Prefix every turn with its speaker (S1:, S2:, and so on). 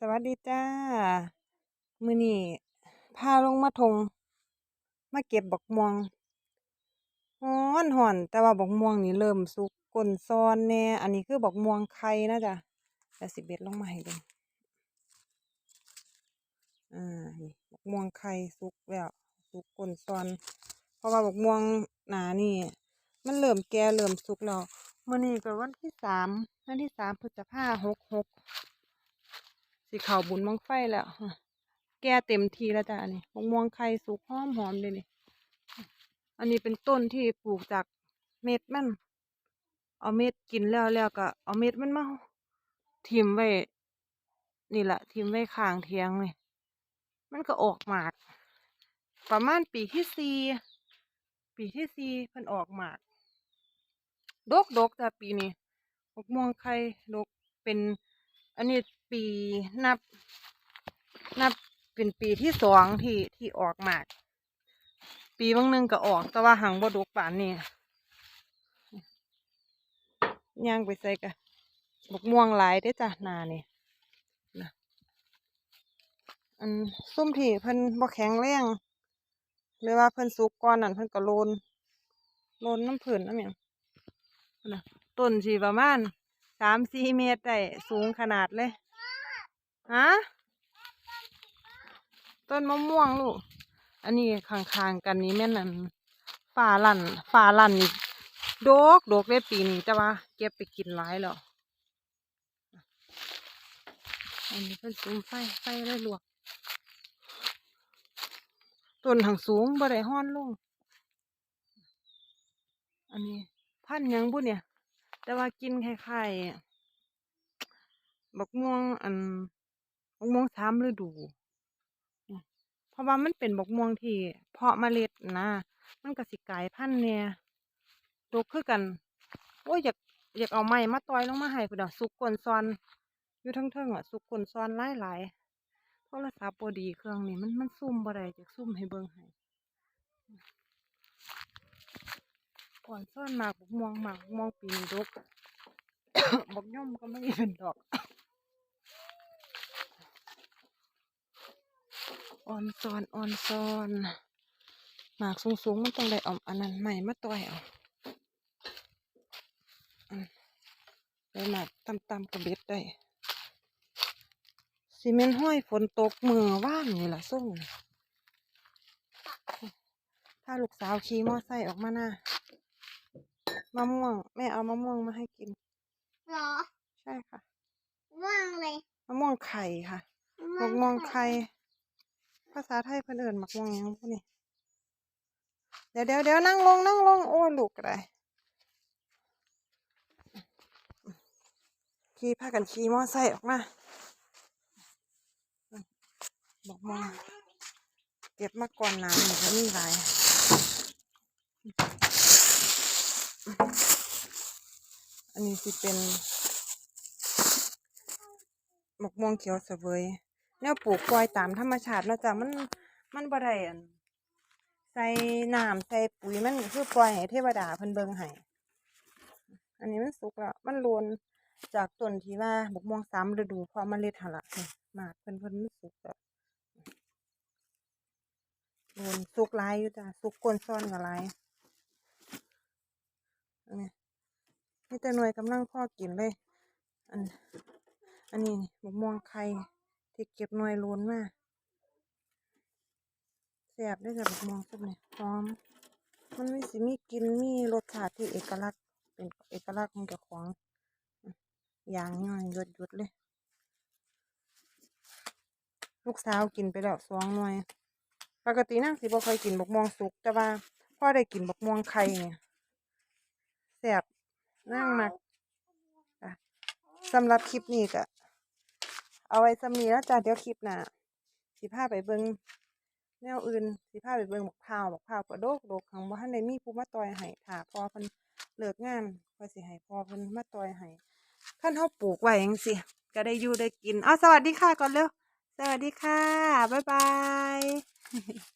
S1: สวัสดีจ้า มือนี้พาลงมาทง มาเก็บบักม่วงร้อนร้อน แต่ว่าบักม่วงนี่เริ่มสุกก้นซอนแน่ อันนี้คือบักม่วงไข่นะจ้ะเดี๋ยวสิเบ็ดลงมาให้เบิ่งอ่านี่บักม่วงไข่สุกแล้วสุกก้นซอน เพราะว่าบักม่วงหนานี่ มันเริ่มแก่เริ่มสุกแล้วมื้อนี้ก็วันที่สามวันที่สามพฤษภาหกหก สิเข้าบุญบั้งไฟแล้ว แก่เต็มทีแล้วจ้ะอันนี้มะม่วงไข่สุกหอมหอมเลยนี่ อันนี้เป็นต้นที่ปลูกจากเม็ดมัน เอาเม็ดกินแล้วแล้วก็ เอาเม็ดมันมาทิ่มไว้ นี่แหละทิ่มไว้ข้างเทียงนี่มันก็ออกหมาก ประมาณปีที่สี่ปีที่สี่เพิ่นออกหมากดกดกจ้ะปีนี้มะม่วงไข่ดกเป็น อันนี้ ปีนับ นับเป็นปีที่สองที่ที่ออกหมาก ปีบางนึงก็ออก แต่ว่าหังบ่ดกป่านนี้ย่างไปใส่กะบกม่วงหลายได้จ้ะนานี่นะอันซุ่มที่เพิ่นบ่แข็งแรงหรือว่าเพิ่นสุกก่อนนั่นเพิ่นก็โลนโลนน้ำผืนน้ำหยังนะต้นสิประมาณสามสี่เมตรได้สูงขนาดเลย ฮะต้นมะม่วงลูก อันนี้ข้างๆกันนี้แม่นั่นฝ่าลั่นฝ่าลั่นนี่โดกโดกได้ปีนี้แต่ว่าเก็บไปกินหลายแล้วอันนี้เป็นสูงไฟไฟได้ลวกต้นทางสูงบ่ได้ห้อนลง อันนี้พันยังบุเนี่ย แต่ว่ากินคล้ายๆบักม่วงอัน บักม่วงสามฤดูอืมเพราะว่ามันเป็นบักม่วงที่เพาะเมล็ดนะมันก็สิกลายพันธุ์เนี่ยดกคือกันโอ้ยอยากอยากเอาไม้มาต่อยลงมาให้พุ่นน่ะสุกก้นซอน อยู่เทั้งๆอะสุกก้นซอนหลายๆโทรศัพท์บ่ดีเครื่องนี้มันมันซุ่มบ่ได้จะซุ่มให้เบิ่งให้ก่อนซ่อนหมากบักม่วงหมากบักม่วงปีนี้ดกบักย่อมก็ไม่เป็นดอก ออนซอนออนซอนหมากสูงๆมันต้องได้เออมอันนั้นใหม่มาต่อยเอาอืมได้หมากต่ำๆกระเบ็ดได้ซีเมนต์ห้อยฝนตกมือว่านนี่ล่ะส่งถ้าลูกสาวขี่มอไซค์ออกมาหน้ามะม่วง แม่เอามะม่วงมาให้กิน
S2: เหรอ
S1: ใช่ค่ะ
S2: ว่างเลย
S1: มะม่วงไข่ค่ะมะม่วงไข่ ภาษาไทยเพิ่นเอิ้นมะม่วงหยังพวกนี้เดี๋ยวเดี๋ยวเดี๋ยวนั่งลงนั่งลงโอ้ลูกอะไรขี่พากันขี่มอไซค์ออกมาบอกมองเก็บมาก่อนน้ำนี่ก็มีหลายอันนี้สิเป็นหมกม่วงเขียวเสวย แนวปลูกปล่อยตามธรรมชาติเนาะจ๊ะมันมันบ่ได้อันใส่น้ำใส่ปุ๋ยมันคือปล่อยให้เทวดาเพิ่นเบิ่งให้อันนี้มันสุกแล้วมันโลนจากต้นที่ว่าบกม่วงสามฤดูพอเมล็ดหละหมาเพิ่นเพิ่นมันสุกแล้วโลนสุกหลายอยู่จ้ะสุกก้นซ้อนก็หลายอันนี้นี่แต่หน่วยกำลังพ่อกินเลย อัน อันนี้บกม่วงไข่ ที่เก็บหน่วยโลนมาแซ่บได้จากบักม่วงซุปนี่ยหอม มันมีสิมีกินมีรสชาติที่เอกลักษณ์ เป็นเอกลักษณ์ของเจ้าของอย่างง่ายหยดหยดเลย ลูกสาวกินไปแล้วสองหน่วย ปกตินางสิบ่ค่อยกินบักม่วงสุก แต่ว่าพ่อได้กินบักม่วงไข่เนี่ยแซ่บนางมักสำหรับคลิปนี้ก็ เอาไว้สำนีแล้วจ้ะเดี๋ยวคลิปหน้าสีผ้าไปเบิ้งแนวอื่นสีผ้าไปเบิ้งบักพร้าวบักพร้าวกระโดกโดกขังบ่ทันในมีผู้มาต่อยให้ถ่าพอเพิ่นเลิกงานก็สิให้พอเพิ่นมาต่อยให้คันเขาปลูกไว้ยังสิก็ได้อยู่ได้กินอ๋อสวัสดีค่ะก่อนเร็วสวัสดีค่ะบ๊ายบาย